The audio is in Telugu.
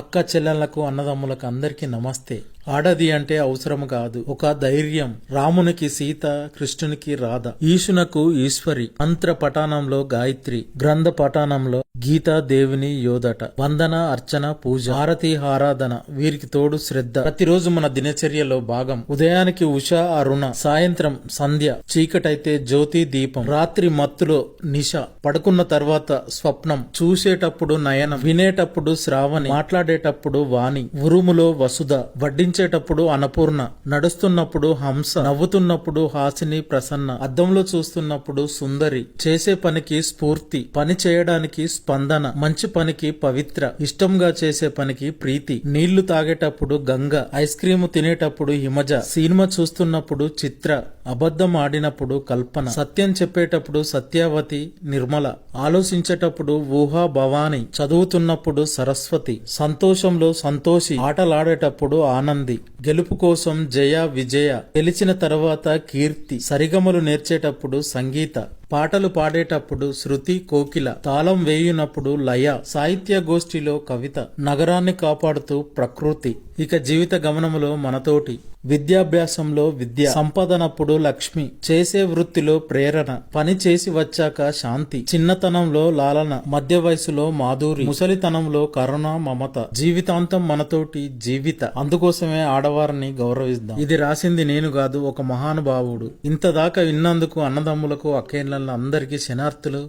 అక్క చెల్లెళ్ళకు అన్నదమ్ములకు అందరికీ నమస్తే. ఆడది అంటే అవసరం కాదు. ఒక ధైర్యం. రామునికి సీత కృష్ణునికి రాధ. ఈశునకు ఈశ్వరి. మంత్ర పఠానంలో గాయత్రి. గ్రంథ పఠానంలో గీతా దేవుని యోదట వందన అర్చన పూజ. హారతి ఆరాధన. వీరికి తోడు శ్రద్ధ. ప్రతిరోజు మన దినచర్యలో భాగం. ఉదయానికి ఉష అరుణ. సాయంత్రం సంధ్య. చీకటైతే జ్యోతి దీపం. రాత్రి మత్తులో నిష. పడుకున్న తర్వాత స్వప్నం. చూసేటప్పుడు నయనం. వినేటప్పుడు శ్రావణి. మాట్లాడేటప్పుడు వాణి. ఉరుములో వసుధ. వడ్డించేటప్పుడు అన్నపూర్ణ నడుస్తున్నప్పుడు హంస నవ్వుతున్నప్పుడు హాసిని ప్రసన్న అద్దంలో చూస్తున్నప్పుడు సుందరి చేసే పనికి స్ఫూర్తి పని చేయడానికి స్పందన మంచి పనికి పవిత్ర ఇష్టంగా చేసే పనికి ప్రీతి నీళ్ళు తాగేటప్పుడు గంగ ఐస్ క్రీమ్ తినేటప్పుడు హిమజ సినిమా చూస్తున్నప్పుడు చిత్ర అబద్ధం ఆడినప్పుడు కల్పన సత్యం చెప్పేటప్పుడు సత్యావతి నిర్మల ఆలోచించేటప్పుడు ఊహా భవాని చదువుతున్నప్పుడు సరస్వతి సంతోషంలో సంతోషి ఆటలాడేటప్పుడు ఆనంది നന്ദി గెలుపు కోసం జయ విజయ గెలిచిన తర్వాత కీర్తి సరిగమలు నేర్చేటప్పుడు సంగీత పాటలు పాడేటప్పుడు శృతి కోకిల తాళం వేయునప్పుడు లయ సాహిత్య గోష్ఠిలో కవిత నగరాన్ని కాపాడుతూ ప్రకృతి. ఇక జీవిత గమనములో మనతోటి విద్యాభ్యాసంలో విద్య సంపదనప్పుడు లక్ష్మి చేసే వృత్తిలో ప్రేరణ పని చేసి వచ్చాక శాంతి చిన్నతనంలో లాలన మధ్య వయసులో మాధురి ముసలితనంలో కరుణ మమత జీవితాంతం మనతోటి జీవిత. అందుకోసమే ఆడవారిని గౌరవిద్దాం. ఇది రాసింది నేను కాదు ఒక మహానుభావుడు. ఇంతదాకా విన్నందుకు అన్నదమ్ములకు అక్కేళ్ళ అందరికీ శనార్థులు